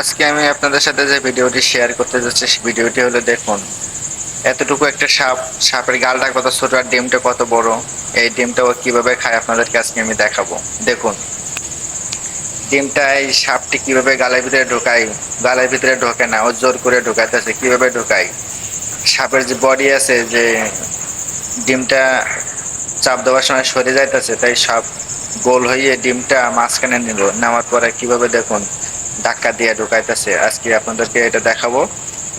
আজকে আমি আপনাদের সাথে যে ভিডিওটি শেয়ার করতে যাচ্ছি সেই ভিডিওটি হলো দেখুন, এতটুকু একটা সাপ, সাপের গালটা কত ছোট আর ডিমটা কত বড়, এই ডিমটা ও কীভাবে খায় আপনাদেরকে আজকে আমি দেখাবো। দেখুন, ডিমটা এই সাপটি কীভাবে গালের ভিতরে ঢোকায়, গালের ভিতরে ঢোকে না, ও জোর করে ঢোকাইতেছে। কীভাবে ঢোকায়? সাপের যে বডি আছে, যে ডিমটা চাপ দেওয়ার সময় সরে যাইতেছে, তাই সাপ গোল হয়ে ডিমটা মাঝখানে নিল। নেওয়ার পরে কীভাবে দেখুন ধাক্কা দিয়ে ঢুকাইতেছে। আজকে আপনাদেরকে এটা দেখাবো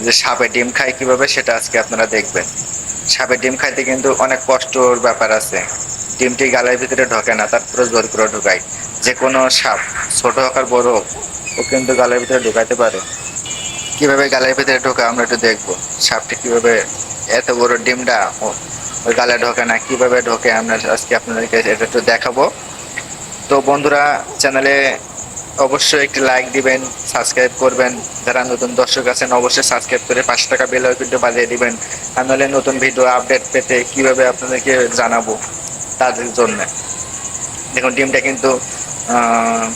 যে সাপে ডিম খায় কীভাবে, সেটা আজকে আপনারা দেখবেন। সাপে ডিম খাইতে কিন্তু অনেক কষ্টর ব্যাপার আছে। ডিমটি গালের ভিতরে ঢোকে না, তারপরে জোর করে ঢুকায়। যে কোনো সাপ, ছোট হোক আর বড় হোক, ও কিন্তু গালের ভিতরে ঢুকাইতে পারে। কীভাবে গালের ভিতরে ঢোকে আমরা একটু দেখব। সাপটি কীভাবে এত বড় ডিমটা ওই গালে ঢোকে না, কীভাবে ঢোকে আমরা আজকে আপনাদেরকে এটা একটু দেখাবো। তো বন্ধুরা, চ্যানেলে অবশ্যই একটি লাইক দিবেন সাবস্ক্রাইব করবেন। যারা নতুন দর্শক আছেন, অবশ্যই সাবস্ক্রাইব করে পাঁচ টাকা বেল কিন্তু বাজিয়ে দিবেন। আর নাহলে নতুন ভিডিও আপডেট পেতে কীভাবে আপনাদেরকে জানাব তাদের জন্য। দেখুন ডিমটা কিন্তু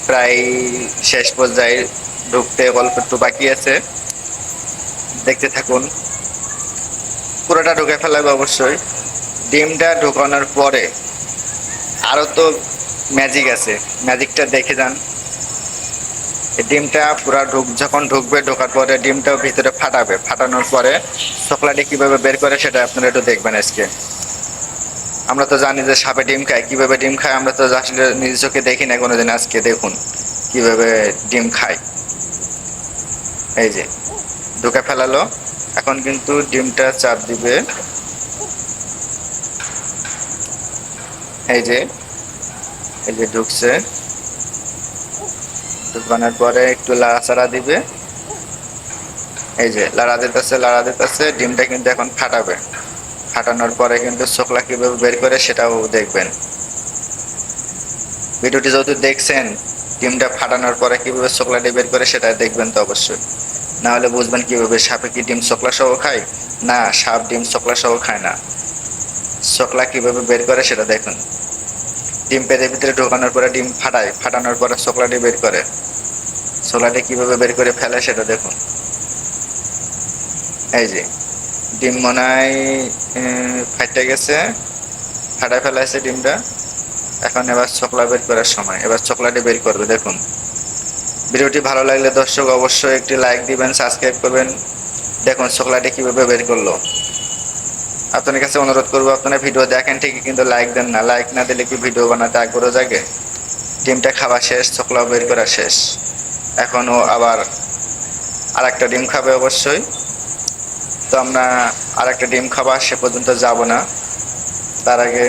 প্রায় শেষ পর্যায়ে ঢুকতে অল্প একটু বাকি আছে। দেখতে থাকুন। পুরোটা ঢুকে ফেলাবে অবশ্যই। ডিমটা ঢুকানোর পরে আরও তো ম্যাজিক আছে। ম্যাজিকটা দেখে যান। ডিমটা পুরা ঢুক, যখন ঢুকবে ঢোকার পরে ডিমটাও ভিতরে ফাটাবে। ফাটানোর পরে চকলাটি কীভাবে বের করে সেটা আপনারা একটু দেখবেন আজকে। আমরা তো জানি যে সাপে ডিম খায়। কীভাবে ডিম খায় আমরা তো আসলে নিজ চোখে দেখি না কোনোদিন আজকে, দেখুন কীভাবে ডিম খায়। এই যে, ঢুকে ফেলালো। এখন কিন্তু ডিমটা চাপ দিবে। এই যে এই যে ঢুকছে। ঢুকানোর পরে একটু লাড়াচাড়া দিবে। এই যে, লাড়া দিতেছে লাড়া দিতেছে, ডিমটা কিন্তু এখন ফাটাবে। ফাটানোর পরে কিন্তু চোখলা কীভাবে বের করে সেটাও দেখবেন। ভিডিওটি যেহেতু দেখছেন, ডিমটা ফাটানোর পরে কীভাবে চোখলাটি বের করে সেটা দেখবেন তো অবশ্যই। না হলে বুঝবেন কীভাবে সাপে কি ডিম চোখলা সহ খায়? না, সাপ ডিম চোখলা সহ খায় না। চোখলা কীভাবে বের করে সেটা দেখুন। ডিম পেটের ভিতরে ঢোকানোর পরে ডিম ফাটায়, ফাটানোর পরে চকলাটি বের করে। চোখলাটি কীভাবে বের করে ফেলে সেটা দেখুন। এই যে, ডিম মনে হয় ফাইটে গেছে ফাটায় ফেলাইছে ডিমটা। এখন এবার চকলা বের করার সময়, এবার চকলাটি বের করবে, দেখুন। ভিডিওটি ভালো লাগলে দর্শক অবশ্যই একটি লাইক দিবেন সাবস্ক্রাইব করবেন। দেখুন চকলাটি কীভাবে বের করল। আপনার কাছে অনুরোধ করব, আপনারা ভিডিও দেখেন ঠিকই, কিন্তু লাইক দেন না। লাইক না দিলে কি ভিডিও বানাতে আগ্রহ জাগে? ডিমটা খাওয়া শেষ চকলা বের করা শেষ। এখনও আবার আর একটা ডিম খাবে অবশ্যই। তো আমরা আর একটা ডিম খাবার সে পর্যন্ত যাব না। তার আগে